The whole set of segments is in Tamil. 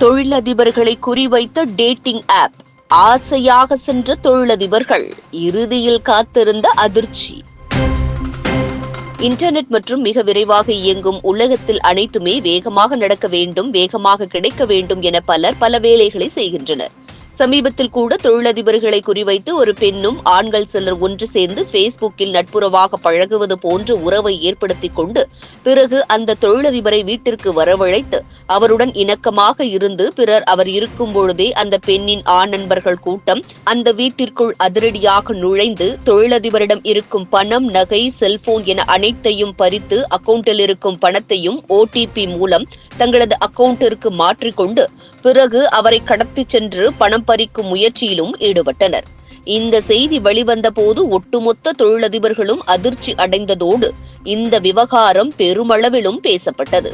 தொழிலதிபர்களை குறிவைத்த டேட்டிங் ஆப். ஆசையாக சென்ற தொழிலதிபர்கள் இறுதியில் காத்திருந்த அதிர்ச்சி. இன்டர்நெட் மற்றும் மிக விரைவாக இயங்கும் உலகத்தில் அனைத்துமே வேகமாக நடக்க வேண்டும் வேகமாக கிடைக்க வேண்டும் என பலர் பல வேலைகளை செய்கின்றனர். சமீபத்தில் கூட தொழிலதிபர்களை குறிவைத்து ஒரு பெண்ணும் ஆண்கள் சிலர் ஒன்று சேர்ந்து ஃபேஸ்புக்கில் நட்புறவாக பழகுவது போன்ற உறவை ஏற்படுத்திக் கொண்டு பிறகு அந்த தொழிலதிபரை வீட்டிற்கு வரவழைத்து அவருடன் இணக்கமாக இருந்து பிறர் அவர் இருக்கும் பொழுதே அந்த பெண்ணின் ஆண் நண்பர்கள் கூட்டம் அந்த வீட்டிற்குள் அதிரடியாக நுழைந்து தொழிலதிபரிடம் இருக்கும் பணம் நகை செல்போன் என அனைத்தையும் பறித்து அக்கவுண்டில் இருக்கும் பணத்தையும் ஓடிபி மூலம் தங்களது அக்கவுண்டிற்கு மாற்றிக்கொண்டு பிறகு அவரை கடத்திச் சென்று பணம் பறிக்கும் முயற்சியிலும் ஈடுபட்டனர். இந்த செய்தி வெளிவந்த போது ஒட்டுமொத்த தொழிலதிபர்களும் அதிர்ச்சி அடைந்ததோடு இந்த விவகாரம் பெருமளவிலும் பேசப்பட்டது.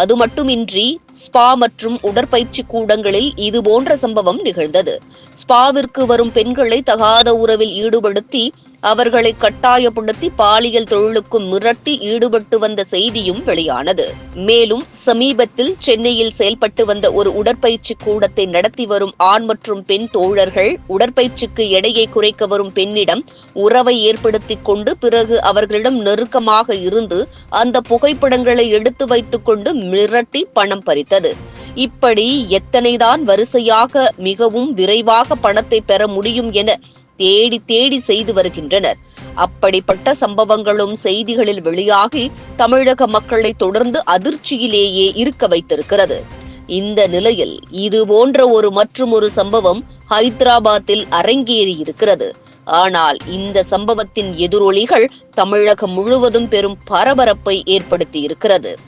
அது மட்டுமின்றி ஸ்பா மற்றும் உடற்பயிற்சி கூடங்களில் இது போன்ற சம்பவம் நிகழ்ந்தது. ஸ்பாவிற்கு வரும் பெண்களை தகாத உறவில் ஈடுபடுத்தி அவர்களை கட்டாயப்படுத்தி பாலியல் தொழிலுக்கு மிரட்டி ஈடுபட்டு வந்த செய்தியும் வெளியானது. மேலும் சமீபத்தில் சென்னையில் செயல்பட்டு வந்த ஒரு உடற்பயிற்சி கூடத்தை நடத்தி வரும் ஆண் மற்றும் பெண் தோழர்கள் உடற்பயிற்சிக்கு எடையை குறைக்க வரும் பெண்ணிடம் உறவை ஏற்படுத்திக் கொண்டு பிறகு அவர்களிடம் நெருக்கமாக இருந்து அந்த புகைப்படங்களை எடுத்து வைத்துக் கொண்டு மிரட்டி பணம் பறித்தது. இப்படி எத்தனைதான் வரிசையாக மிகவும் விரைவாக பணத்தை பெற முடியும் என தேடி தேடி செய்து வருகின்றனர். அப்படிப்பட்ட சம்பவங்களும் செய்திகளில் வெளியாகி தமிழக மக்களை தொடர்ந்து அதிர்ச்சியிலேயே இருக்க வைத்திருக்கிறது. இந்த நிலையில் இது போன்ற ஒரு மற்றும் ஒரு சம்பவம் ஹைதராபாத்தில் அரங்கேறி இருக்கிறது. ஆனால் இந்த சம்பவத்தின் எதிரொலிகள் தமிழகம் முழுவதும் பெரும் பரபரப்பை ஏற்படுத்தி இருக்கிறது.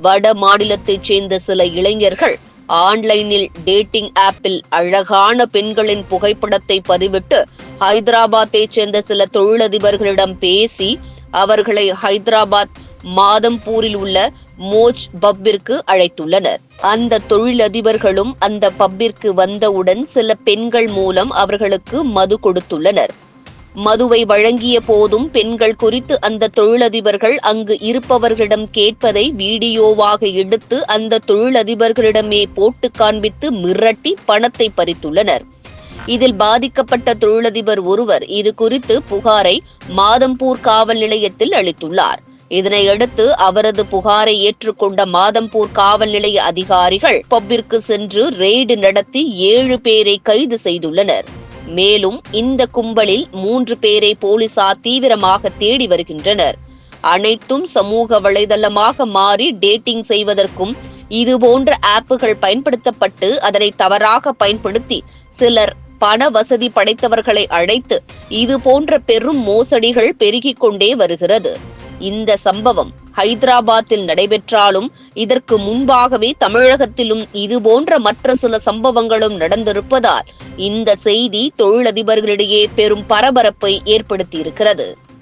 வட மாநிலத்தைச் சேர்ந்த சில இளைஞர்கள் ஆன்லைனில் டேட்டிங் ஆப்பில் அழகான பெண்களின் புகைப்படத்தை பதிவிட்டு ஹைதராபாத்தைச் சேர்ந்த சில தொழிலதிபர்களிடம் பேசி அவர்களை ஹைதராபாத் மாதம்பூரில் உள்ள மோஜ் பப்பிற்கு அழைத்துள்ளனர். அந்த தொழிலதிபர்களும் அந்த பப்பிற்கு வந்தவுடன் சில பெண்கள் மூலம் அவர்களுக்கு மது கொடுத்துள்ளனர். மதுவை வழங்கிய போதும் பெண்கள் குறித்து அந்த தொழிலதிபர்கள் அங்கு இருப்பவர்களிடம் கேட்பதை வீடியோவாக எடுத்து அந்த தொழிலதிபர்களிடமே போட்டு காண்பித்து மிரட்டி பணத்தை பறித்துள்ளனர். இதில் பாதிக்கப்பட்ட தொழிலதிபர் ஒருவர் இது குறித்து புகாரை மாதம்பூர் காவல் நிலையத்தில் அளித்துள்ளார். இதனையடுத்து அவரது புகாரை ஏற்றுக்கொண்ட மாதம்பூர் காவல் நிலைய அதிகாரிகள் பப்பிற்கு சென்று ரெய்டு நடத்தி ஏழு பேரை கைது செய்துள்ளனர். மேலும் இந்த கும்பலில் மூன்று பேரை போலீசார் தீவிரமாக தேடி வருகின்றனர். அனைத்தும் சமூக வலைதளமாக மாறி டேட்டிங் செய்வதற்கும் இதுபோன்ற ஆப்புகள் பயன்படுத்தப்பட்டு அதனை தவறாக பயன்படுத்தி சிலர் பண வசதி படைத்தவர்களை அழைத்து இது போன்ற பெரும் மோசடிகள் பெருகிக் கொண்டே வருகிறது. இந்த சம்பவம் ஹைதராபாத்தில் நடைபெற்றாலும் இதற்கு முன்பாகவே தமிழகத்திலும் இது போன்ற மற்ற சில சம்பவங்களும் நடந்திருப்பதால் இந்த செய்தி தொழிலதிபர்களிடையே பெரும் பரபரப்பை ஏற்படுத்தியிருக்கிறது.